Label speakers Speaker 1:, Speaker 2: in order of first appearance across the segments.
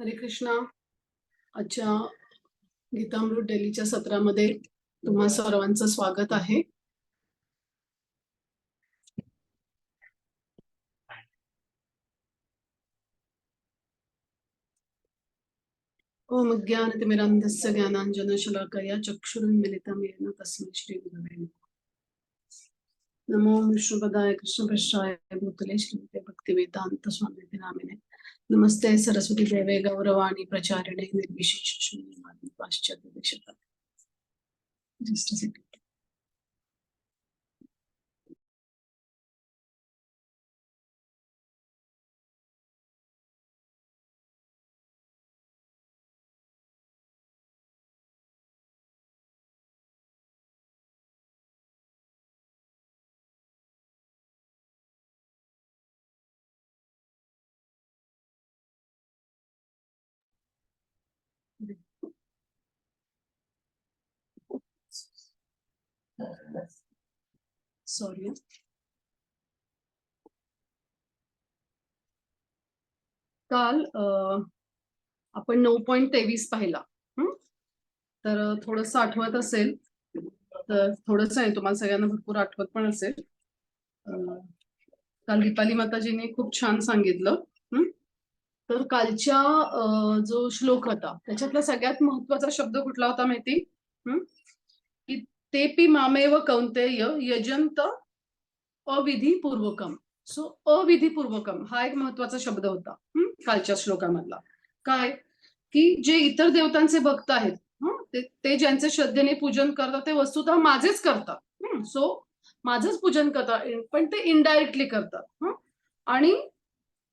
Speaker 1: हरे कृष्णा. आजच्या गीतामृत डेलीच्या सत्रामध्ये तुम्हा सर्वांचं स्वागत आहे. ओम ज्ञानतिमिरन्धस्य ज्ञानाञ्जनशलाकया चक्षुरुन्मिलितं येन तस्मै श्रीगुरवे नमः. नमो विष्णुपदाय कृष्णपृष्ठाय भूतले श्रीमते भक्तिवेदान्त स्वामी नामिने. नमस्ते सरस्वती देवे गौरवाणी प्रचारिणे निर्विशेष शून्यवादी पाश्चात्य देशात जस्ट सेकंड सॉरी काल आपण नऊ पॉईंट तेवीस पाहिला. तर थोडस आठवत असेल तर थोडस आहे तुम्हाला सगळ्यांना भरपूर आठवत पण असेल. काल दीपाली माताजीने खूप छान सांगितलं. तर कालच्या जो श्लोक होता त्याच्यातला सगळ्यात महत्त्वाचा शब्द कुठला होता माहिती? हं? ते मामेव कौंतेय यजंत अविधीपूर्वकम. सो अविधीपूर्वकम हा एक महत्त्वाचा शब्द होता कालच्या श्लोकामधला. काय? की जे इतर देवतांचे भक्त आहेत ते ते ज्यांचे श्रद्धेने पूजन करतात ते वस्तुतः माझेच करतात सो माझंच पूजन करतात पण ते इनडायरेक्टली करतात आणि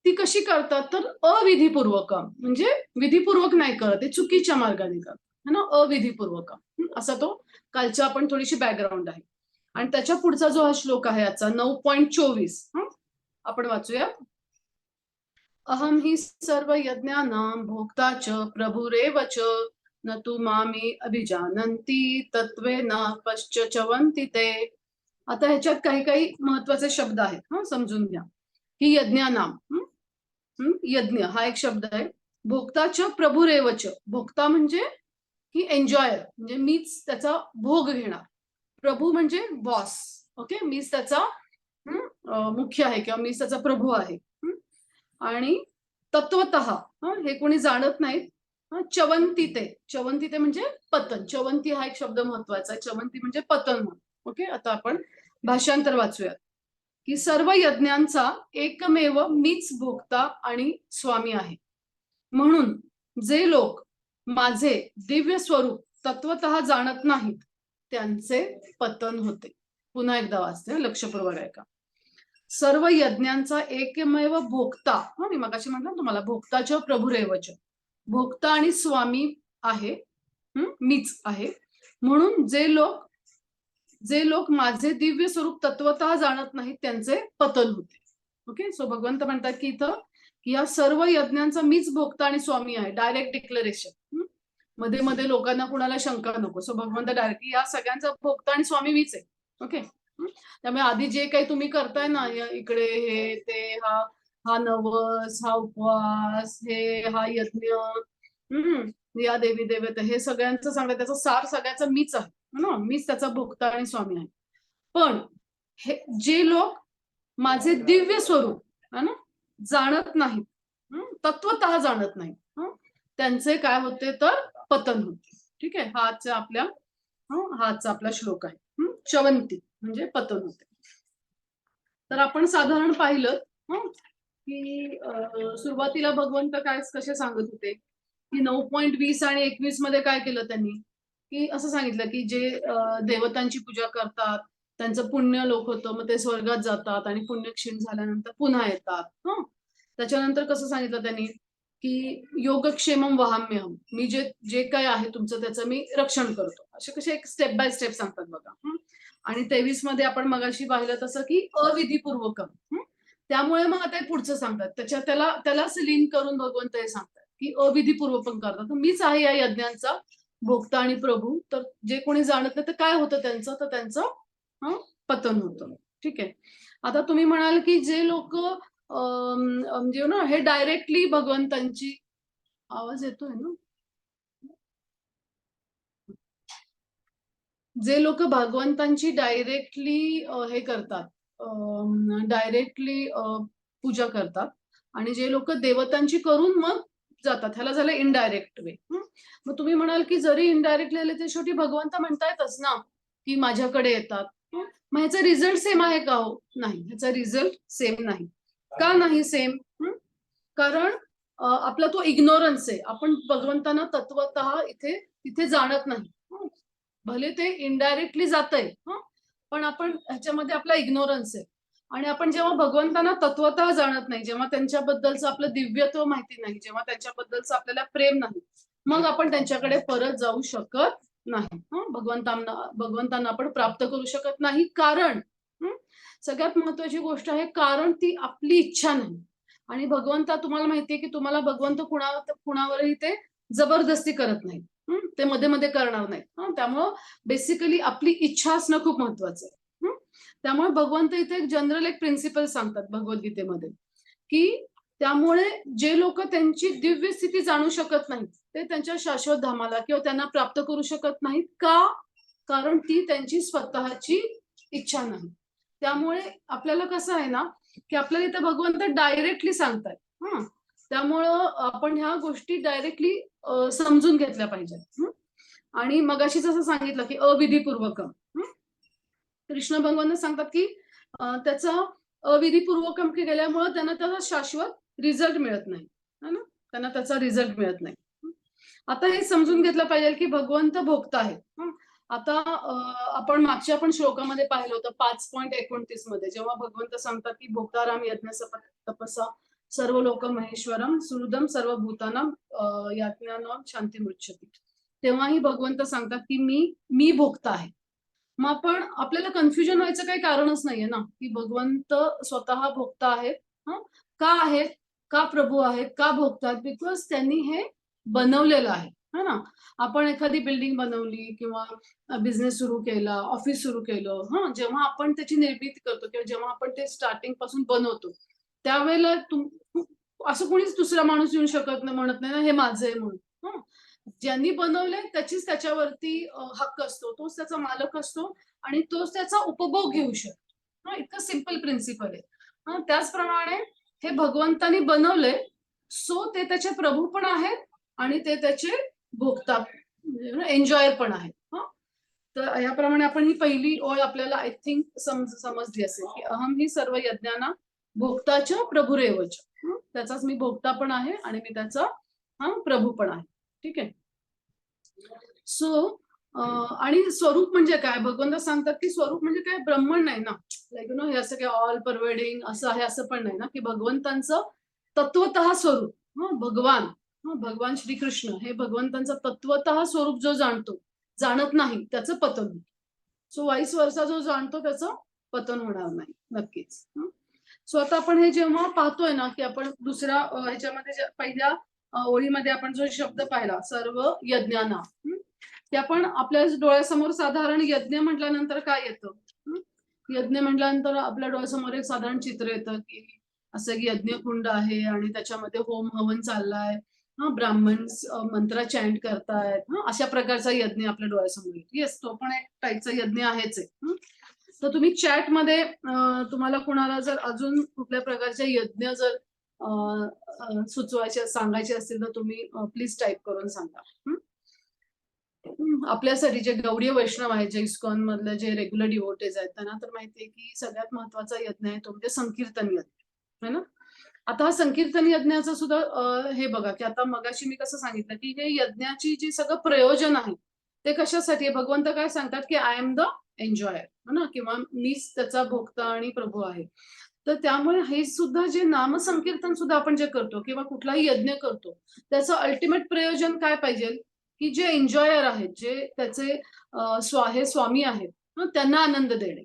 Speaker 1: ती कशी करतात? तर अविधीपूर्वकम. म्हणजे विधीपूर्वक नाही करत ते चुकीच्या मार्गाने करतात. है ना? अविधीपूर्वक. असा तो कालच्या आपण थोडीशी बॅकग्राऊंड आहे. आणि त्याच्या पुढचा जो हा श्लोक आहे आजचा नऊ पॉईंट चोवीस. आपण वाचूया. अहम हि सर्व यज्ञानां भोक्ता च प्रभुरेव च न तु मामी अभिजानन्ति पश्च चवंती ते. आता ह्याच्यात काही काही महत्त्वाचे शब्द आहेत. हा? समजून घ्या. ही यज्ञानाम. यज्ञ हा एक शब्द आहे. भोक्ता च प्रभुरेव च. भोक्ता म्हणजे की एन्जॉयर म्हणजे मीच त्याचा भोग घेणार. प्रभू म्हणजे बॉस ओके मीच त्याचा मुख्य आहे किंवा मीच त्याचा प्रभू आहे. आणि तत्वत हे कोणी जाणत नाहीत. चवंती ते चवंती ते म्हणजे पतन. चवंती हा एक शब्द महत्त्वाचा आहे. चवंती म्हणजे पतन म्हणून. ओके आता आपण भाषांतर वाचूयात. की सर्व यज्ञांचा एकमेव मीच भोगता आणि स्वामी आहे. म्हणून जे लोक माझे दिव्य स्वरूप तत्वत जाणत नाहीत. त्यांचे पतन होते. पुन्हा एकदा वाचते लक्षपूर्वक ऐका सर्व यज्ञांचा एकमेव भोक्ता हा मी मगाशी म्हटलं तुम्हाला भोक्ताच्या प्रभुरेवच भोक्ता आणि स्वामी आहे मीच आहे. म्हणून जे लोक जे लोक माझे दिव्य स्वरूप तत्वत जाणत नाहीत त्यांचे पतन होते. ओके? सो भगवंत म्हणतात की इथं या सर्व यज्ञांचा मीच भोक्ता आणि स्वामी आहे डायरेक्ट डिक्लेरेशनमध्ये मध्ये लोकांना कुणाला शंका नको. सो भगवंत डायरेक्ट या सगळ्यांचा भोक्ता आणि स्वामी मीच आहे. ओके त्यामुळे आधी जे काही तुम्ही करताय ना इकडे हे ते हा हा नवस हा उपवास हे हा यज्ञ हम्म या देवी देवता हे सगळ्यांचं सांगत त्याचा सार सगळ्याचा मीच आहे. हो ना? मीच त्याचा भोक्ता आणि स्वामी आहे. पण हे जे लोक माझे दिव्य स्वरूप है ना? जाणत नाहीत. तत्वत जाणत नाहीत. त्यांचे काय होते तर पतन होते. ठीक आहे? हा आजचा आपल्या हा? आजचा आपला श्लोक आहे. चवंती म्हणजे पतन होते. तर आपण साधारण पाहिलं की सुरुवातीला भगवंत काय कसे सांगत होते? की नऊ पॉईंट वीस आणि एकवीसमध्ये काय केलं त्यांनी? की असं सांगितलं की जे देवतांची पूजा करतात त्यांचं पुण्य लोक होतं मग ते स्वर्गात जातात आणि पुण्य क्षीण झाल्यानंतर पुन्हा येतात. त्याच्यानंतर कसं सांगितलं त्यांनी की योगक्षेमम वहाम्यहम मी जे जे काय आहे तुमचं त्याचं मी रक्षण करतो. असे कसे एक स्टेप बाय स्टेप सांगतात बघा. आणि तेवीसमध्ये आपण मगाशी पाहिलं तसं की अविधीपूर्वकम त्यामुळे मग आता पुढचं सांगतात. त्याच्या त्याला त्यालाच लिंक करून भगवंत हे सांगतात की अविधीपूर्वकम करतात मीच आहे या यज्ञांचा भोक्ता आणि प्रभू. तर जे कोणी जाणत नाही तर काय होतं त्यांचं? तर त्यांचं पतन होतं. ठीक आहे. आता तुम्ही म्हणाल की जे लोक म्हणजे ना हे डायरेक्टली भगवंतांची आवाज येतोय ना? जे लोक भगवंतांची डायरेक्टली हे करतात डायरेक्टली पूजा करतात आणि जे लोक देवतांची करून मग जातात ह्याला झालं इनडायरेक्ट वे मग तुम्ही म्हणाल की जरी इनडायरेक्टली आले ते शेवटी भगवंत म्हणतायतच ना की माझ्याकडे येतात. मग ह्याचा रिझल्ट सेम आहे का हो? नाही ह्याचा रिझल्ट सेम नाही. का नाही सेम कारण आपला तो इग्नोरन्स आहे. आपण भगवंतांना तत्वत इथे तिथे जाणत नाही. भले ते इनडायरेक्टली जात आहे पण आपण ह्याच्यामध्ये आपला इग्नोरन्स आहे. आणि आपण जेव्हा भगवंतांना तत्वत जाणत नाही जेव्हा त्यांच्याबद्दलचं आपलं दिव्यत्व माहिती नाही जेव्हा त्यांच्याबद्दलचं आपल्याला प्रेम नाही मग आपण त्यांच्याकडे परत जाऊ शकत नाही. भगवंतांना भगवंतांना आपण प्राप्त करू शकत नाही. कारण सगळ्यात महत्वाची गोष्ट आहे कारण ती आपली इच्छा नाही. आणि भगवंता तुम्हाला माहितीये की तुम्हाला भगवंत कुणा कुणावरही ते जबरदस्ती करत नाही ते मध्ये मध्ये करणार नाही त्यामुळं बेसिकली आपली इच्छा असणं खूप महत्वाचं आहे. त्यामुळे भगवंत इथे एक जनरल एक प्रिन्सिपल सांगतात भगवद्गीतेमध्ये की त्यामुळे जे लोक त्यांची दिव्य स्थिती जाणू शकत नाहीत ते त्यांच्या शाश्वत धामाला किंवा त्यांना प्राप्त करू शकत नाहीत का? कारण ती त्यांची स्वतःची इच्छा नाही. त्यामुळे आपल्याला कसं आहे ना की आपल्याला इथे भगवंत डायरेक्टली सांगतायत. हा. त्यामुळं आपण ह्या गोष्टी डायरेक्टली समजून घेतल्या पाहिजेत. आणि मगाशी जसं सांगितलं की अविधीपूर्वकम कृष्ण भगवान सांगतात की त्याचं त्याचा अविधीपूर्वकम केल्यामुळं त्यांना त्याचा शाश्वत रिझल्ट मिळत नाही. है ना? त्यांना त्याचा रिझल्ट मिळत नाही. आता हे समजून घेतलं पाहिजे की भगवंत भोगता आहेत. आता आपण मागच्या पण श्लोकामध्ये पाहिलं होतं पाच पॉईंट एकोणतीसमध्ये. जेव्हा भगवंत सांगतात की भोक्ताराम यज्ञ तपसा सर्व लोक महेश्वरम सुहृदम सर्व भूताना याज्ञानाम शांती मृच्छती. तेव्हाही भगवंत सांगतात की मी मी भोगता आहे. मग आपण आपल्याला कन्फ्युजन व्हायचं काही कारणच नाहीये ना? की भगवंत स्वतः भोगता आहेत का आहेत? का प्रभू आहेत? का भोगतात बिकॉज त्यांनी हे बनवलेलं आहे. है ना? आपण एखादी बिल्डिंग बनवली किंवा बिझनेस सुरू केला ऑफिस सुरू केलं हा जेव्हा आपण त्याची निर्मिती करतो किंवा जेव्हा आपण ते स्टार्टिंगपासून बनवतो त्यावेळेला तुम असं कोणीच दुसरा माणूस येऊन शकत नाही म्हणत नाही ना हे माझं आहे म्हणून. ज्यांनी बनवलंय त्याचीच त्याच्यावरती हक्क असतो. तोच त्याचा मालक असतो आणि तोच त्याचा उपभोग घेऊ शकतो. हा इतकं सिंपल प्रिन्सिपल आहे. हा त्याचप्रमाणे हे भगवंतानी बनवलंय सो ते त्याचे प्रभू पण आहेत आणि ते त्याचे भोगता एन्जॉयर पण आहे तर याप्रमाणे आपण ही पहिली ओळ आपल्याला आय थिंक समज समजली असेल की अहम ही सर्व यज्ञांना भोक्ताच्या प्रभुरेवच त्याचाच मी भोक्ता पण आहे आणि मी त्याचा हा प्रभू पण आहे. ठीक आहे? सो आणि स्वरूप म्हणजे काय? भगवंत सांगतात की स्वरूप म्हणजे काय? ब्रह्मण नाही ना? लाईक यु नो हे असं काय ऑल परवेडिंग असं आहे असं पण नाही ना? की भगवंतांचं तत्वत स्वरूप भगवान. भगवान श्रीकृष्ण हे भगवंतांचं तत्वत स्वरूप जो जाणतो जाणत नाही त्याचं पतन सो वाईस वर्षा जो जाणतो त्याचं पतन होणार नाही नक्कीच. सो आता आपण हे जेव्हा पाहतोय ना की आपण दुसऱ्या ह्याच्यामध्ये पहिल्या ओळीमध्ये आपण जो शब्द पाहिला सर्व यज्ञांना ते आपण आपल्या डोळ्यासमोर साधारण यज्ञ म्हटल्यानंतर काय येतं? यज्ञ म्हटल्यानंतर आपल्या डोळ्यासमोर एक साधारण चित्र येतं की असं की यज्ञकुंड आहे आणि त्याच्यामध्ये होम हवन चाललाय. हा ब्राह्मण मंत्र चॅन्ट करतायत हा अशा प्रकारचा यज्ञ आपल्या डोळ्यासमोर येतो. येस तो पण एक टाईपचा यज्ञ आहेच आहे तर तुम्ही चॅटमध्ये तुम्हाला कुणाला जर अजून कुठल्या प्रकारचे यज्ञ जर सुचवायचे सांगायचे असतील तर तुम्ही प्लीज टाईप करून सांगा आपल्यासाठी जे गौडीय वैष्णव आहेत जे इस्कॉन मधले जे रेग्युलर डिवोटेज आहेत त्यांना तर माहितीये की सगळ्यात महत्त्वाचा यज्ञ आहे तो म्हणजे संकीर्तन यज्ञ है ना? आता हा संकीर्तन यज्ञाचं सुद्धा हे बघा की आता मगाशी मी कसं सांगितलं की हे यज्ञाची जी सगळं प्रयोजन आहे ते कशासाठी भगवंत काय सांगतात की आय एम द एन्जॉयर ना? किंवा मीच त्याचा भोक्ता आणि प्रभू आहे. तर त्यामुळे हे सुद्धा जे नामसंकीर्तन सुद्धा आपण जे करतो किंवा कुठलाही यज्ञ करतो त्याचं अल्टिमेट प्रयोजन काय पाहिजे? की जे एन्जॉयर आहेत जे त्याचे स्वा हे स्वामी आहेत त्यांना आनंद देणे.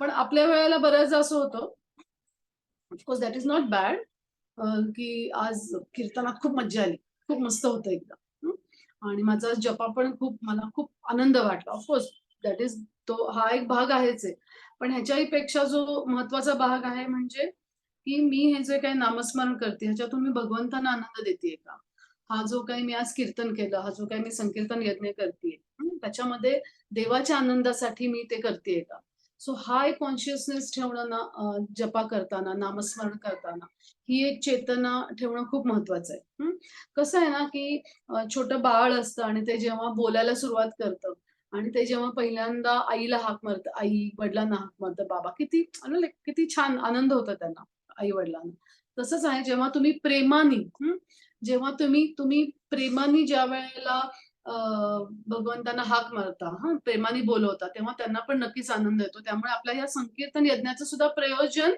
Speaker 1: पण आपल्या वेळेला बऱ्याचदा असं होतं of course that is not bad की आज कीर्तनात खूप मज्जा आली. खूप मस्त होतं एकदम. आणि माझा जपा पण खूप मला खूप आनंद वाटला. ऑफकोर्स दॅट इज तो हा एक भाग आहेच आहे. पण ह्याच्याही पेक्षा जो महत्त्वाचा भाग आहे म्हणजे की मी हे जे काही नामस्मरण करते ह्याच्यातून मी भगवंतांना आनंद देते का हा जो काही मी आज कीर्तन केलं हा जो काही मी संकीर्तन यज्ञ करते त्याच्यामध्ये देवाच्या आनंदासाठी मी ते करते का सो हा एक कॉन्शियसनेस ठेवणं ना जपा करताना नामस्मरण करताना ही एक चेतना ठेवणं खूप महत्वाचं आहे. कसं आहे ना की छोटं बाळ असतं आणि ते जेव्हा बोलायला सुरुवात करतं आणि ते जेव्हा पहिल्यांदा आईला हाक मारतं आई वडिलांना हाक मारतं बाबा किती अरे किती छान आनंद होतो त्यांना आई वडिलांना. तसंच आहे जेव्हा तुम्ही प्रेमाने जेव्हा तुम्ही तुम्ही प्रेमाने ज्या वेळेला भगवंतांना हाक मारता हा प्रेमाने बोलवता तेव्हा त्यांना पण नक्कीच आनंद येतो. त्यामुळे आपल्या या संकीर्तन यज्ञाचं सुद्धा प्रयोजन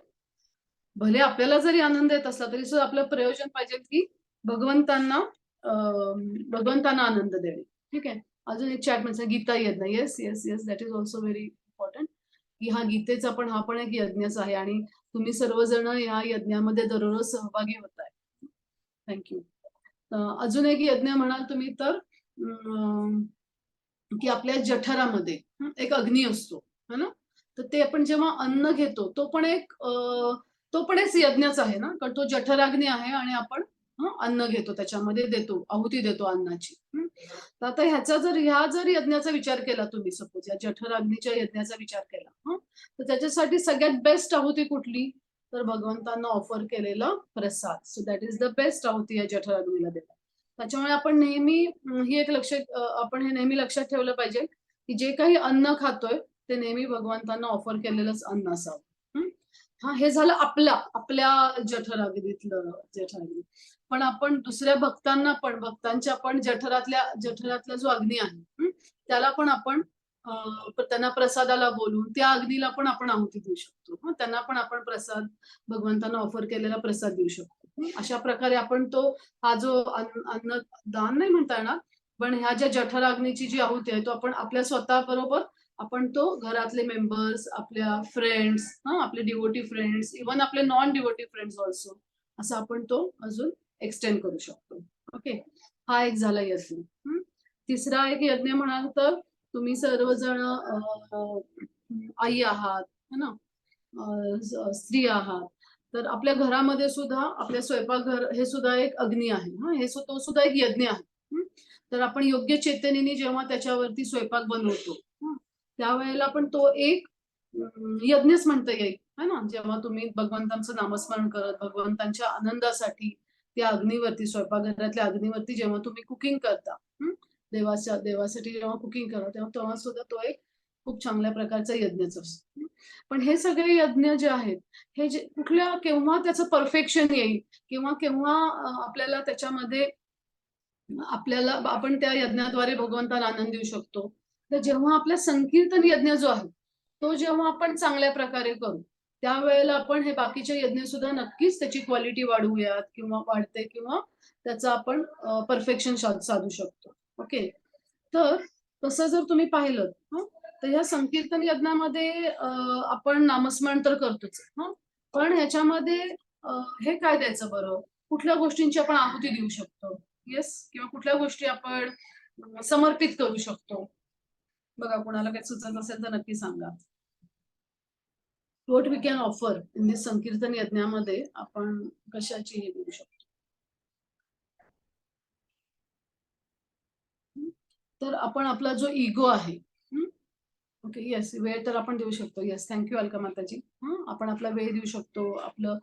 Speaker 1: भले आपल्याला जरी आनंद येत असला तरी सुद्धा आपलं प्रयोजन पाहिजे की भगवंतांना भगवंतांना आनंद देणे ठीक आहे? अजून एक चॅट म्हणजे गीता यज्ञ. Yes yes yes that is also very important की हा गीतेचा पण हा पण एक यज्ञच आहे आणि तुम्ही सर्वजण या यज्ञामध्ये दररोज सहभागी होत आहे थँक्यू अजून एक यज्ञ म्हणाल तुम्ही तर? की आपल्या जठरामध्ये एक अग्नी असतो है ना? तर ते आपण जेव्हा अन्न घेतो तो पण एक तो पण एक यज्ञच आहे ना? कारण तो जठराग्नी आहे आणि आपण अन्न घेतो त्याच्यामध्ये देतो आहुती देतो अन्नाची. तर आता ह्याचा जर ह्या जर यज्ञाचा विचार केला तुम्ही सपोज या जठराग्नीच्या यज्ञाचा विचार केला हं, तर त्याच्यासाठी सगळ्यात बेस्ट आहुती कुठली? तर भगवंतांना ऑफर केलेला प्रसाद. So that is the best आहुती या जठराग्नीला देतात. त्याच्यामुळे आपण नेहमी ही एक लक्ष आपण हे नेहमी लक्षात ठेवलं पाहिजे की जे काही अन्न खातोय ते नेहमी भगवंतांना ऑफर केलेलंच अन्न असावं. हा? हे झालं आपला आपल्या जठराग्नीतलं जठराग्नी पण आपण दुसऱ्या भक्तांना पण भक्तांच्या पण जठरातल्या जठरातला जो अग्नी आहे त्याला पण आपण त्यांना प्रसादाला बोलून त्या अग्नीला पण आपण आहुती देऊ शकतो. त्यांना पण आपण प्रसाद भगवंतांना ऑफर केलेला प्रसाद देऊ शकतो. अशा प्रकारे आपण तो हा जो अन्न दान नाही म्हणता येणार पण ह्या ज्या जठराग्नीची जी आहुती आहे तो आपण आपल्या स्वतः बरोबर आपण तो घरातले मेंबर्स आपल्या फ्रेंड्स आपले डिवोटी फ्रेंड्स इवन आपले नॉन डिवोटी फ्रेंड्स ऑल्सो असं आपण तो अजून एक्सटेंड करू शकतो. ओके हा एक झाला यज्ञ. तिसरा एक यज्ञ म्हणाल तर तुम्ही सर्वजण आई आहात है ना? स्त्री आहात. तर आपल्या घरामध्ये सुद्धा आपल्या स्वयंपाकघर हे सुद्धा एक अग्नी आहे हा? हे तो सुद्धा एक यज्ञ आहे तर आपण योग्य चेतनेने जेव्हा त्याच्यावरती स्वयंपाक बनवतो त्यावेळेला पण तो एक यज्ञच म्हणता येईल है ना? जेव्हा तुम्ही भगवंतांचं नामस्मरण करत भगवंतांच्या आनंदासाठी त्या अग्नीवरती स्वयंपाकघरातल्या अग्नीवरती जेव्हा तुम्ही कुकिंग करता देवाच्या देवासाठी जेव्हा कुकिंग करा तेव्हा तेव्हा सुद्धा तो एक खूप चांगल्या प्रकारचा यज्ञच असतो. पण हे सगळे यज्ञ जे आहेत हे जे कुठल्या केव्हा त्याचं परफेक्शन येईल किंवा केव्हा आपल्याला त्याच्यामध्ये आपल्याला आपण त्या यज्ञाद्वारे भगवंताला आनंद देऊ शकतो. तर जेव्हा आपला संकीर्तन यज्ञ जो आहे तो जेव्हा आपण चांगल्या प्रकारे करू त्यावेळेला आपण हे बाकीचे यज्ञ सुद्धा नक्कीच त्याची क्वालिटी वाढवूयात किंवा वाढते किंवा त्याचं आपण परफेक्शन साधू शकतो. ओके? तर तसं जर तुम्ही पाहिलं तर ह्या संकीर्तन यज्ञामध्ये आपण नामस्मरण तर करतोच हा? पण ह्याच्यामध्ये हे काय द्यायचं बरं? कुठल्या गोष्टींची आपण आहुती देऊ शकतो? येस किंवा कुठल्या गोष्टी आपण समर्पित करू शकतो? बघा कोणाला काही सुचत असेल तर नक्की सांगा. What we can offer in this संकीर्तन यज्ञामध्ये आपण कशाची हे देऊ शकतो? तर आपण आपला जो इगो आहे ओके येस वेळ तर आपण देऊ शकतो. येस थँक्यू अलका माताजी. हं आपण आपला वेळ देऊ शकतो. आपलं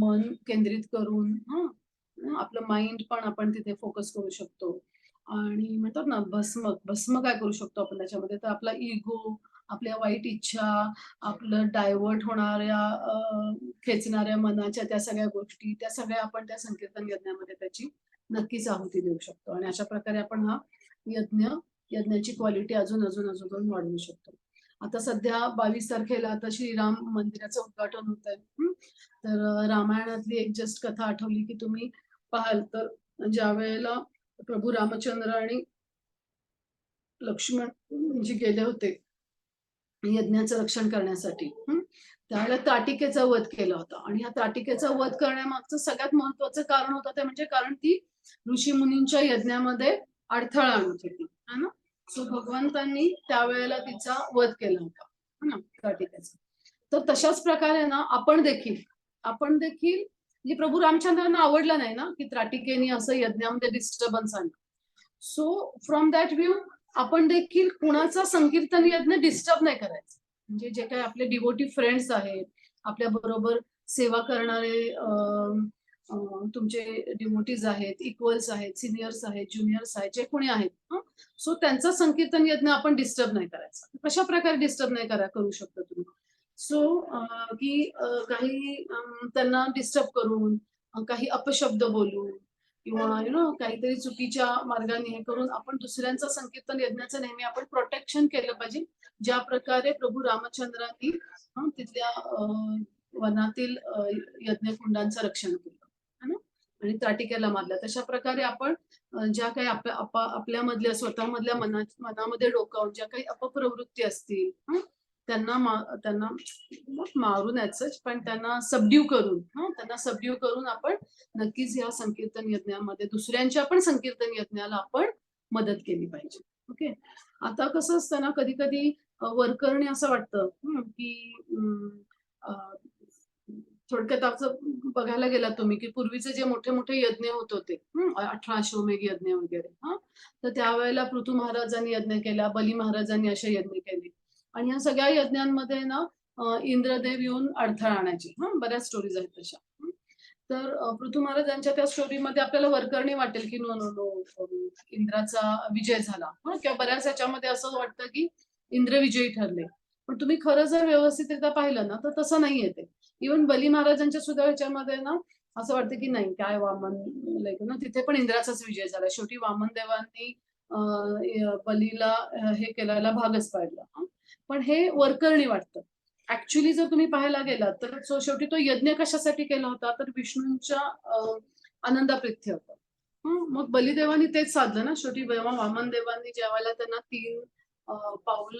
Speaker 1: मन केंद्रित करून हं आपलं माइंड पण आपण तिथे फोकस करू शकतो. आणि म्हणतात ना भस्म भस्म काय करू शकतो आपण त्याच्यामध्ये? तर आपला इगो आपल्या वाईट इच्छा आपलं डायव्हर्ट होणाऱ्या खेचणाऱ्या मनाच्या त्या सगळ्या गोष्टी त्या सगळ्या आपण त्या संकीर्तन यज्ञामध्ये त्याची नक्कीच आहुती देऊ शकतो. आणि अशा प्रकारे आपण हा यज्ञ यज्ञाची क्वालिटी अजून अजून अजून अजून वाढवू शकतो. आता सध्या बावीस तारखेला आता श्रीराम मंदिराचं उद्घाटन होत आहे तर रामायणातली एक जस्ट कथा आठवली की तुम्ही पाहाल तर ज्या वेळेला प्रभू रामचंद्र आणि लक्ष्मण जी गेले होते यज्ञाचं रक्षण करण्यासाठी. त्यावेळेला ताटिकेचा वध केला होता आणि ह्या ताटिकेचा वध करण्यामागचं सगळ्यात महत्वाचं कारण होतं ते म्हणजे कारण ती ऋषी मुनींच्या यज्ञामध्ये अडथळा आणत होती है ना? सो भगवंतांनी त्यावेळेला तिचा वध केला होता है ना? ताटिकेचा तर तशाच प्रकारे ना आपण देखील आपण देखील म्हणजे प्रभू रामचंद्रांना आवडलं नाही ना की त्राटिकेनी असं यज्ञामध्ये डिस्टर्बन्स आणलं. सो फ्रॉम दॅट व्ह्यू आपण देखील कुणाचा संकीर्तन यज्ञ डिस्टर्ब नाही करायचं. म्हणजे जे काही आपले डिवोटी फ्रेंड्स आहेत आपल्या बरोबर सेवा करणारे तुमचे डिमोटीज आहेत इक्वल्स आहेत सिनियर्स आहेत ज्युनियर्स आहेत जे कोणी आहेत सो त्यांचा संकीर्तन यज्ञ आपण डिस्टर्ब नाही करायचा. कशा प्रकारे डिस्टर्ब नाही करा करू शकता तुम्ही? सो की काही त्यांना डिस्टर्ब करून काही अपशब्द बोलून किंवा यु नो काहीतरी चुकीच्या मार्गाने हे करून आपण दुसऱ्यांचं संकीर्तन यज्ञाचं नेहमी आपण प्रोटेक्शन केलं पाहिजे. ज्या प्रकारे प्रभू रामचंद्रांनी तिथल्या वनातील यज्ञकुंडांचं रक्षण केलं. आणि त्राटिकेला मारलं तशा प्रकारे आपण ज्या काही आपल्या आपल्यामधल्या स्वतःमधल्या मना मनामध्ये डोकावून ज्या काही अपप्रवृत्ती असतील त्यांना मा- त्यांना मारून याच पण त्यांना सबड्यू करून हा त्यांना सबड्यू करून आपण नक्कीच या संकीर्तन यज्ञामध्ये दुसऱ्यांच्या पण संकीर्तन यज्ञाला आपण मदत केली पाहिजे. ओके? आता कसं असतं ना कधी कधी वरकरणी असं वाटतं की थोडक्यात असं बघायला गेला तुम्ही की पूर्वीचे जे मोठे मोठे यज्ञ होत होते अठरा अश्वमेघ यज्ञ वगैरे हा तर त्यावेळेला पृथू महाराजांनी यज्ञ केला बली महाराजांनी असे यज्ञ केले. आणि या सगळ्या यज्ञांमध्ये ना इंद्रदेव येऊन अडथळा आणायचे हा बऱ्याच स्टोरीज आहेत तशा तर पृथू महाराजांच्या त्या स्टोरीमध्ये आपल्याला वरकरणी वाटेल की नो नो नो इंद्राचा विजय झाला किंवा बऱ्याच याच्यामध्ये असं वाटतं की इंद्र विजयी ठरले. पण तुम्ही खरं जर व्यवस्थितरित्या पाहिलं ना तर तसं नाहीये ते. इव्हन बली महाराजांच्या सुद्धा ह्याच्यामध्ये ना असं वाटतं की नाही काय वामन लाईक ना तिथे पण इंद्राचाच विजय झाला. शेवटी वामन देवांनी बलीला हे केल्याला भागच पाडला. पण हे वरकरणी वाटतं. ऍक्च्युली जर तुम्ही पाहायला गेलात तर सो शेवटी तो यज्ञ कशासाठी केला होता? तर विष्णूंच्या अं, आनंदाप्रित्य होता. मग बलिदेवानी तेच साधलं ना शेवटी जेव्हा वामन देवांनी ज्यावेळेला त्यांना तीन पाऊल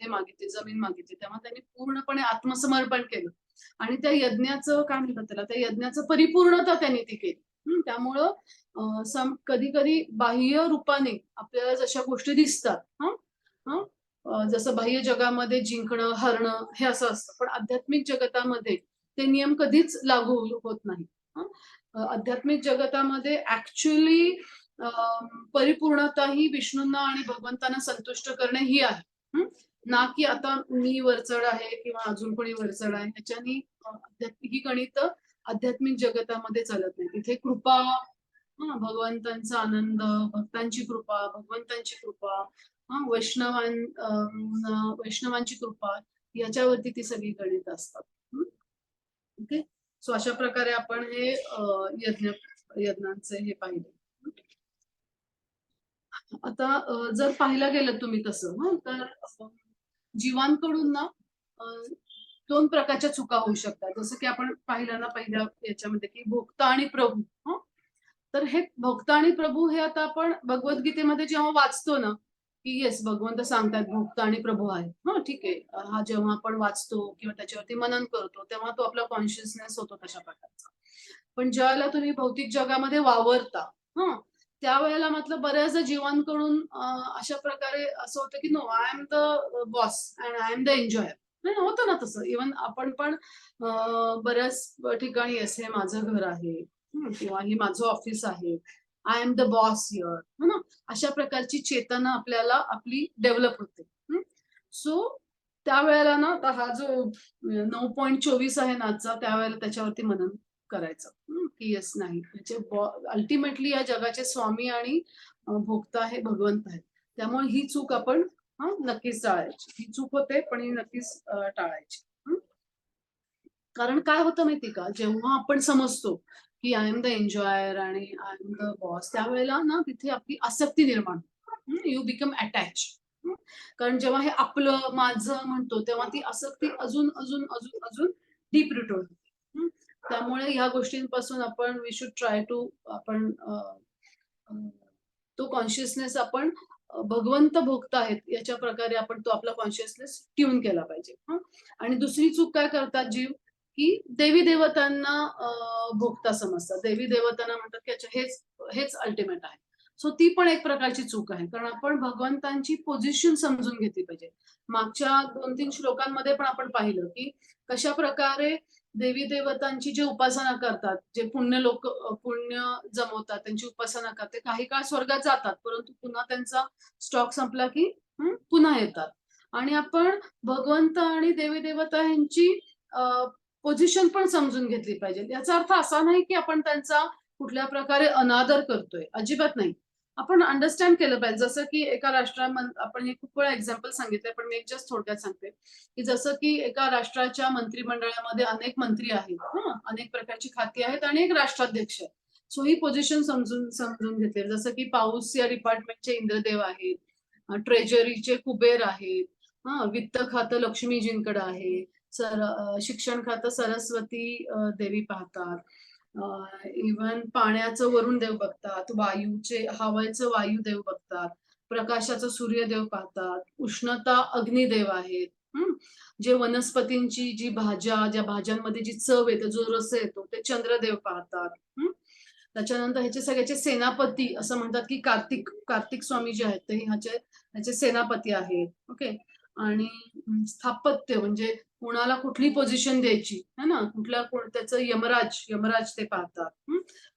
Speaker 1: हे मागितले जमीन मागितली तेव्हा त्यांनी पूर्णपणे आत्मसमर्पण केलं. आणि त्या यज्ञाचं काय म्हणतात त्याला? त्या यज्ञाचं परिपूर्णता त्यांनी ती केली. त्यामुळं सम कधी कधी बाह्य रूपाने आपल्याला जशा गोष्टी दिसतात हा जसं बाह्य जगामध्ये जिंकणं हरणं हे असं असतं. पण आध्यात्मिक जगतामध्ये ते नियम कधीच लागू होत नाही. आध्यात्मिक जगतामध्ये ऍक्च्युली परिपूर्णता ही विष्णूंना आणि भगवंतांना संतुष्ट करणे ही आहे. ना की आता मी वरचढ आहे किंवा अजून कोणी वरचढ आहे ह्याच्यानी आध्यात्मिक ही गणित आध्यात्मिक जगतामध्ये चालत नाही. तिथे कृपा हा भगवंतांचा आनंद भक्तांची कृपा भगवंतांची कृपा हा वैष्णवां वैष्णवांची कृपा याच्यावरती ती सगळी गणित असतात. ओके सो अशा प्रकारे आपण हे यज्ञ यज्ञांचे हे पाहिले. आता जर पाहिलं गेलं तुम्ही तसं हा तर जीवांकडून ना दोन प्रकारच्या चुका होऊ शकतात. जसं की आपण पाहिलं ना पहिल्या याच्यामध्ये की भोक्ता आणि प्रभू तर हे भक्त आणि प्रभू हे आता आपण भगवद्गीतेमध्ये जेव्हा वाचतो ना की येस भगवंत सांगतात भोक्ता आणि प्रभू आहे हा ठीक आहे. हा जेव्हा आपण वाचतो किंवा त्याच्यावरती मनन करतो तेव्हा तो आपला कॉन्शियसनेस होतो तशा प्रकारचा. पण ज्यावेळेला तुम्ही भौतिक जगामध्ये वावरता हा? त्यावेळेला म्हटलं बऱ्याचदा जीवांकडून अशा प्रकारे असं होतं की no I am the boss and I am the enjoyer होतं ना तसं. इवन आपण पण बऱ्याच ठिकाणी असे हे माझं घर आहे किंवा हे माझं ऑफिस आहे. I am the boss here ना? अशा प्रकारची चेतना आपल्याला आपली डेव्हलप होते. सो त्यावेळेला ना आता हा जो नऊ पॉईंट चोवीस आहे नाचा त्यावेळेला त्याच्यावरती मनन करायचं. की येस नाही. म्हणजे अल्टिमेटली या जगाचे स्वामी आणि भोगता हे भगवंत आहेत. त्यामुळे ही चूक आपण नक्कीच टाळायची. ही चूक होते पण ही नक्कीच टाळायची. कारण काय होतं माहिती का? जेव्हा आपण समजतो की आय एम द एन्जॉयर आणि आय एम द बॉस त्यावेळेला ना तिथे आपली आसक्ती निर्माण यू बिकम अटॅच कारण जेव्हा हे आपलं माझं म्हणतो तेव्हा ती आसक्ती अजून अजून अजून अजून डीप रूट होते. त्यामुळे ह्या गोष्टींपासून आपण वी शुड ट्राय टू आपण तो कॉन्शियसनेस आपण भगवंत भोगत आहेत याच्या प्रकारे आपण तो आपला कॉन्शियसनेस ट्यून केला पाहिजे. आणि दुसरी चूक काय करतात जीव? की देवी देवतांना भोगता समजतात. देवी देवतांना म्हणतात की अच्छा हेच हेच अल्टिमेट आहे. सो ती पण एक प्रकारची चूक आहे. कारण आपण भगवंतांची पोझिशन समजून घेतली पाहिजे. मागच्या दोन तीन श्लोकांमध्ये पण आपण पाहिलं की कशा प्रकारे देवी देवतांची जे उपासना करतात जे पुण्य लोक पुण्य जमवतात त्यांची उपासना करते काही काळ स्वर्गात जातात परंतु पुन्हा त्यांचा स्टॉक संपला की पुन्हा येतात. आणि आपण भगवंत आणि देवी देवता यांची पोझिशन पण समजून घेतली पाहिजे. याचा अर्थ असा नाही की आपण त्यांचा कुठल्या प्रकारे अनादर करतोय. अजिबात नाही. आपण अंडरस्टँड केलं पाहिजे. जसं की एका राष्ट्रामध्ये आपण हे खूप वेळा एक्झाम्पल सांगितलं पण मी एक जस्ट थोडक्यात सांगते. की जसं की एका राष्ट्राच्या मंत्रिमंडळामध्ये अनेक मंत्री आहेत अनेक प्रकारची खाती आहेत आणि एक राष्ट्राध्यक्ष आहे. सो ही पोझिशन समजून समजून घेतले. जसं की पाऊस या डिपार्टमेंटचे इंद्रदेव आहेत ट्रेजरीचे कुबेर आहेत हा? वित्त खातं लक्ष्मीजींकडे आहे सर शिक्षण खातं सरस्वती देवी पाहतात. इवन पाण्याचं वरून देव बघतात वायूचे हवेचं वायुदेव बघतात प्रकाशाचं सूर्यदेव पाहतात उष्णता अग्निदेव आहेत. जे वनस्पतींची जी भाज्या ज्या भाज्यांमध्ये जी चव येते जो रस येतो ते चंद्रदेव पाहतात. हम्म त्याच्यानंतर ह्याचे सगळ्याचे सेनापती असं म्हणतात की कार्तिक कार्तिक स्वामी जे आहेत ते ह्याचे ह्याचे सेनापती आहेत. ओके? आणि स्थापत्य म्हणजे कुणाला कुठली पोझिशन द्यायची है ना? कुठल्या कोण- त्याचं यमराज यमराज ते पाहतात.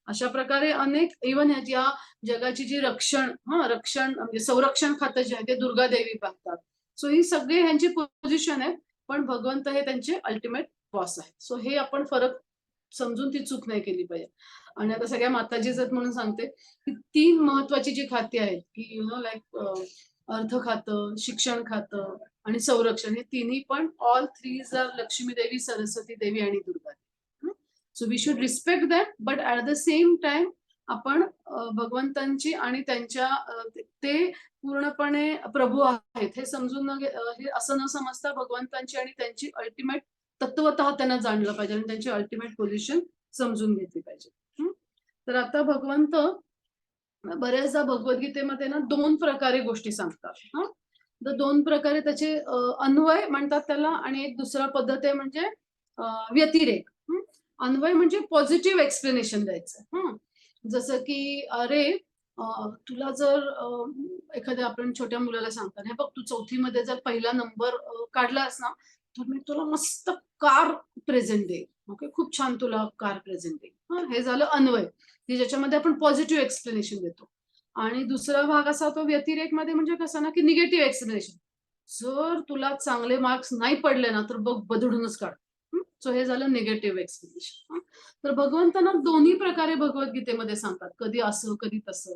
Speaker 1: अशा प्रकारे अनेक इवन ह्या जगाची जी रक्षण हा? रक्षण म्हणजे संरक्षण खातं जे आहे ते दुर्गा देवी पाहतात. सो ही सगळे ह्यांची पोझिशन आहे पण भगवंत हे त्यांचे अल्टिमेट बॉस आहेत. सो हे आपण फरक समजून ती चूक नाही केली पाहिजे. आणि आता सगळ्या माताजी आहेत म्हणून सांगते की तीन महत्वाची जी खाती आहेत की यु नो लाईक अर्थ खातं शिक्षण खातं आणि संरक्षण हे तिन्ही पण ऑल थ्री आर लक्ष्मी देवी सरस्वती देवी आणि Durga Devi. So we should respect that but at the same time आपण भगवंतांची आणि त्यांच्या ते- पूर्णपणे प्रभू आहेत हे समजून न हे असं न समजता भगवंतांची आणि त्यांची अल्टिमेट तत्वत त्यांना जाणलं पाहिजे आणि त्यांची अल्टिमेट पोझिशन समजून घेतली पाहिजे. तर आता भगवंत बऱ्याचदा भगवद्गीतेमध्ये ना दोन प्रकारे गोष्टी सांगतात. हा? तर दोन प्रकारे त्याचे अन्वय म्हणतात त्याला आणि एक दुसरा पद्धत आहे म्हणजे व्यतिरेक. अन्वय म्हणजे पॉझिटिव्ह एक्सप्लेनेशन द्यायचं. हा? जसं की अरे तुला जर एखाद्या आपण छोट्या मुलाला सांगतात हे बघ तू चौथीमध्ये जर पहिला नंबर काढलास ना तर मी तुला मस्त कार प्रेझेंट देईल ओके? खूप छान तुला कार प्रेझेंट देईल हे? झालं अन्वय. की ज्याच्यामध्ये आपण पॉझिटिव्ह एक्सप्लेनेशन देतो. आणि दुसरा भाग असा तो व्यतिरेकमध्ये म्हणजे कसं ना की निगेटिव्ह एक्सप्लेनेशन जर तुला चांगले मार्क्स नाही पडले ना तर बघ बदडूनच काढ. सो हे झालं निगेटिव्ह एक्सप्लेनेशन तर भगवंतांना दोन्ही प्रकारे भगवद्गीतेमध्ये सांगतात. कधी असं कधी तसं.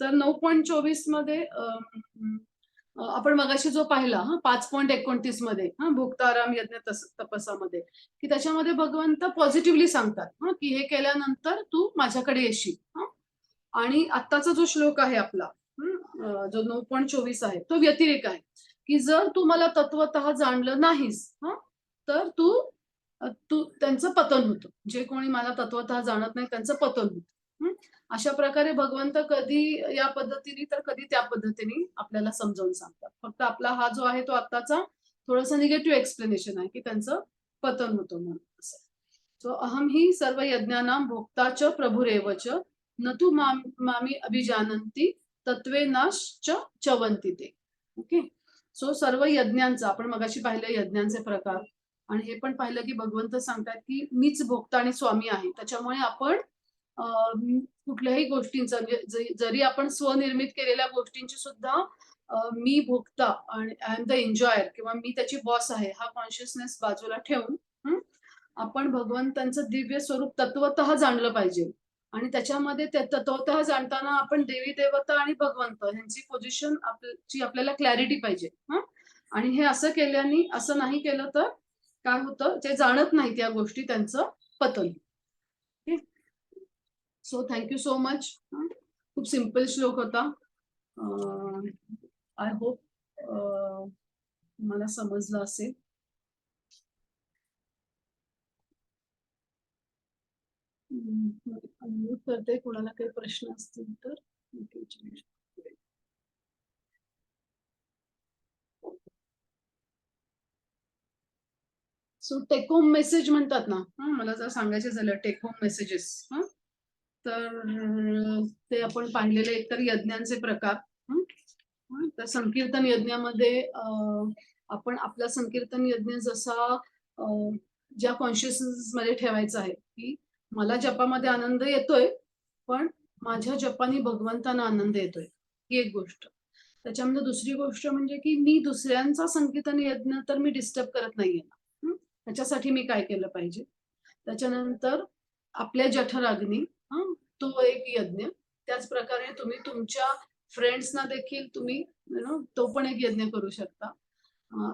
Speaker 1: तर नऊ पॉईंट चोवीसमध्ये आपण मगाशी जो पाहिला हा? पाच पॉईंट एकोणतीसमध्ये हा? भुक्ताराम यज्ञ तपसामध्ये की त्याच्यामध्ये भगवंत पॉझिटिव्हली सांगतात हा? की हे केल्यानंतर तू माझ्याकडे येशील आणि आत्ताचा जो श्लोक आहे आपला जो नऊ पॉईंट चोवीस आहे तो व्यतिरेक आहे. की जर तू मला तत्वतः जाणलं नाहीस हं, तर तू तू त्यांचं पतन होतं. जे कोणी मला तत्वत जाणत नाही त्यांचं पतन होतं. अशा प्रकारे भगवंत कधी या पद्धतीने तर कधी त्या पद्धतीने आपल्याला समजावून सांगतात. फक्त आपला हा जो आहे तो आत्ताचा थोडासा निगेटिव्ह एक्सप्लेनेशन आहे की त्यांचं पतन होतं म्हणून. असं. सो अहम ही सर्व यज्ञानाम भोक्ताच प्रभुरेवच न तू माम- मामी अभिजानंती तत्वे च चवंती ते. ओके सो सर्व यज्ञांचा आपण मगाशी पाहिलं यज्ञांचे प्रकार. आणि हे पण पाहिलं की भगवंत सांगतात की मीच भोक्ता आणि स्वामी आहे. त्याच्यामुळे आपण कुठल्याही गोष्टींचा म्हणजे जरी आपण स्वनिर्मित केलेल्या गोष्टींची सुद्धा मी भोगता आणि आय एम द एन्जॉयर किंवा मी त्याची बॉस आहे हा कॉन्शियसनेस बाजूला ठेवून आपण भगवंतांचं दिव्य स्वरूप तत्वत जाणलं पाहिजे. आणि त्याच्यामध्ये ते तत्वतः जाणताना आपण देवी देवता आणि भगवंत यांची पोझिशन ची आपल्याला क्लॅरिटी पाहिजे. हा? आणि हे असं केल्याने असं नाही केलं तर काय होतं? ते जाणत नाहीत या गोष्टी त्यांचं पतन. So thank you so much खूप सिंपल श्लोक होता. आय होप मला समजलं असेल. अनम्यूट करते कोणाला काही प्रश्न असतील तर सो टेक होम मेसेज म्हणतात ना? हा मला जर सांगायचं झालं टेक होम मेसेजेस तर ते आपण पाहिलेले एकतर यज्ञांचे प्रकार. तर संकीर्तन यज्ञामध्ये आपण आपला संकीर्तन यज्ञ जसा ज्या कॉन्शियसनेस मध्ये ठेवायचा आहे मला जपामध्ये आनंद येतोय पण माझ्या जपानी भगवंतांना आनंद येतोय. ही एक गोष्ट. त्याच्यामध्ये दुसरी गोष्ट म्हणजे की मी दुसऱ्यांचा संकीर्तन यज्ञ तर मी डिस्टर्ब करत नाहीये ना. त्याच्यासाठी मी काय केलं पाहिजे? त्याच्यानंतर आपल्या जठराग्नी हं, तो एक यज्ञ. त्याच प्रकारे तुम्ही तुमच्या फ्रेंड्सना देखील तुम्ही you तो पण एक यज्ञ करू शकता.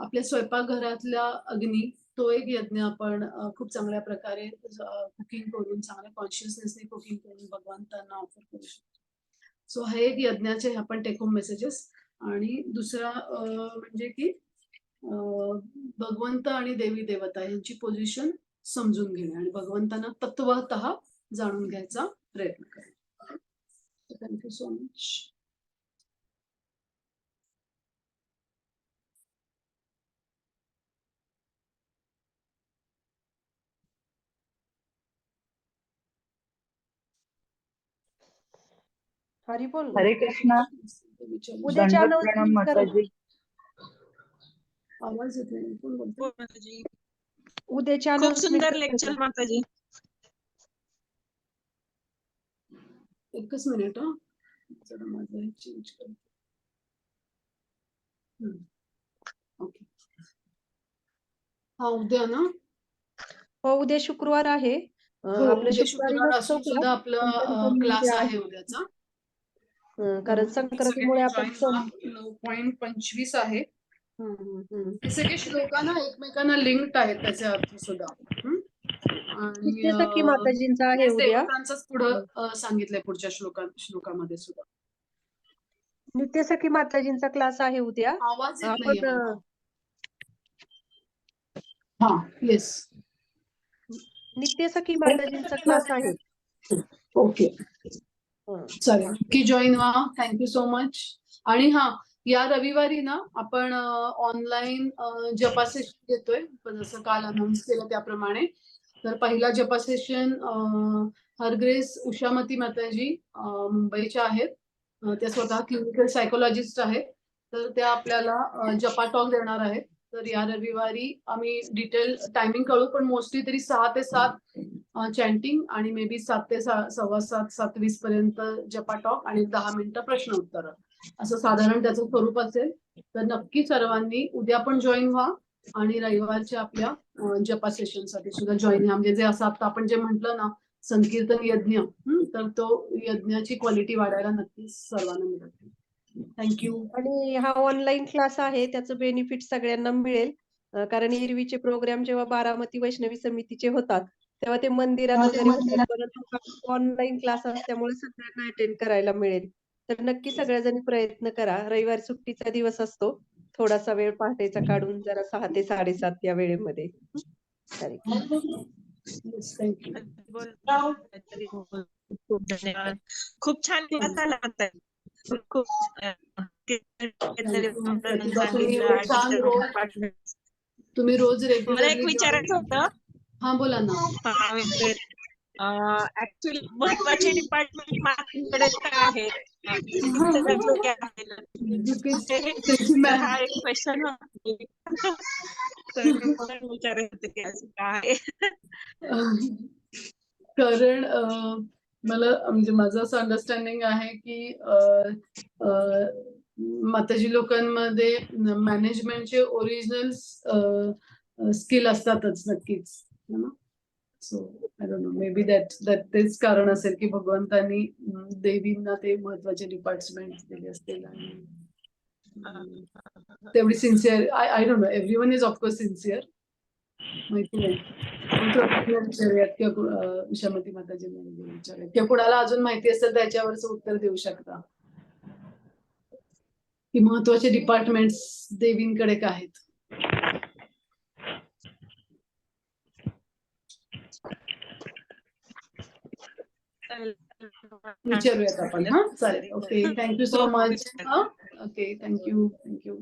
Speaker 1: आपल्या स्वयंपाकघरातल्या अग्नी तो एक यज्ञ आपण खूप चांगल्या प्रकारे कुकिंग करून चांगल्या कॉन्शियसनेसने कुकिंग करून भगवंतांना ऑफर करू शकतो. सो हे एक यज्ञाचे आपण टेक होम मेसेजेस आणि दुसरा म्हणजे की भगवंत आणि देवी देवता यांची पोझिशन समजून घेणे आणि भगवंतांना तत्वत जाणून घ्यायचा प्रयत्न करणे. थँक्यू सो मच
Speaker 2: हरी बोल.
Speaker 3: हरे कृष्णा.
Speaker 2: उद्याच्या.
Speaker 3: माताजी.
Speaker 1: आवाज येत नाही कोण बोलतंय?
Speaker 4: हो माताजी
Speaker 2: उद्याच्या
Speaker 4: खूप सुंदर
Speaker 2: करा.
Speaker 4: लेक्चर माताजी.
Speaker 1: एकच मिनिट हा. जरा माझं चेंज करते. ओके उद्या ना?
Speaker 2: हो उद्या शुक्रवार आहे.
Speaker 1: हो,
Speaker 2: आपलं शुक्रवारी
Speaker 1: असून सुद्धा आपलं क्लास आहे उद्याचा.
Speaker 2: कारण संक्रांतीमुळे आपण
Speaker 1: पॉईंट पंचवीस आहे.
Speaker 2: हं,
Speaker 1: सगळे श्लोकांना एकमेकांना लिंक्ड आहेत त्याचे अर्थ सुद्धा. हं? आणि
Speaker 2: नित्य सखी
Speaker 1: अं,
Speaker 2: माताजींचा आहे
Speaker 1: देवतांचंच पुढं सांगितलंय पुढच्या श्लोका श्लोकामध्ये सुद्धा.
Speaker 2: नित्य सखी माताजींचा क्लास आहे उद्या.
Speaker 1: आवाज. हा येस
Speaker 2: नित्य सखी माताजींचा क्लास आहे.
Speaker 1: ओके. चला. की जॉईन व्हा थँक्यू सो मच आणि हा या रविवारी ना आपण ऑनलाईन जपा सेशन घेतोय. जसं काल अनाऊन्स केलं त्याप्रमाणे. तर पहिला जपा सेशन हरग्रेस उषामती माताजी मुंबईच्या आहेत. त्या स्वतः क्लिनिकल सायकोलॉजिस्ट आहेत. तर त्या आपल्याला जपा टॉक देणार आहेत. तर या रविवारी आम्ही डिटेल टायमिंग कळू पण मोस्टली तरी सहा ते सात चॅन्टिंग आणि मे बी सात ते सव्वा सात सात वीस पर्यंत जपा टॉक आणि दहा मिनिटं प्रश्न उत्तर. असं साधारण त्याचं स्वरूप असेल. तर नक्की सर्वांनी उद्या पण जॉईन व्हा आणि रविवारच्या आपल्या जपा सेशनसाठी सुद्धा जॉईन व्हा म्हणजे जे असं आता आपण जे म्हटलं ना संकीर्तन यज्ञ तर तो यज्ञाची क्वालिटी वाढायला नक्कीच सर्वांना मिळते थँक्यू
Speaker 2: आणि हा ऑनलाईन क्लास आहे त्याचं बेनिफिट सगळ्यांना मिळेल. अं, कारण एरवीचे प्रोग्राम जेव्हा बारामती वैष्णवी समितीचे होतात तेव्हा ते मंदिरात वगैरे होतात. परंतु ऑनलाईन क्लास असल्यामुळे सगळ्यांना अटेंड करायला मिळेल. तर नक्की सगळ्याजणी प्रयत्न करा. रविवारी सुट्टीचा दिवस असतो. थोडासा वेळ पहाटेचा काढून जरा सहा ते साडेसात या वेळेमध्ये. हं?
Speaker 4: बोल बोल. खूप धन्यवाद खूप छान क्लास झाला माताजी
Speaker 1: तुम्ही रोज
Speaker 4: मला एक विचारायचं होतं.
Speaker 1: हा बोला ना.
Speaker 4: ऍक्च्युली महत्त्वाचे डिपार्टमेंट माझ्याकडे आहे हा एक क्वेश्चन विचारायचं होतं की असं काय
Speaker 1: कारण मला म्हणजे माझं असं अंडरस्टँडिंग आहे की माताजी लोकांमध्ये मॅनेजमेंटचे ओरिजिनल स्किल असतातच नक्कीच so I don't know maybe that that तेच कारण असेल की भगवंतांनी देवींना ते महत्त्वाचे डिपार्टमेंट दिले असतील आणि तेवढी sincere I I don't know everyone is of course sincere माहिती कु- उषामती माताजींना विचारूयात. किंवा कुणाला अजून माहिती असेल त्याच्यावरच उत्तर देऊ शकता. की महत्त्वाचे डिपार्टमेंट देवींकडे काय आहेत? विचारूयात आपण हा? चालेल. Okay thank you so much okay thank you thank you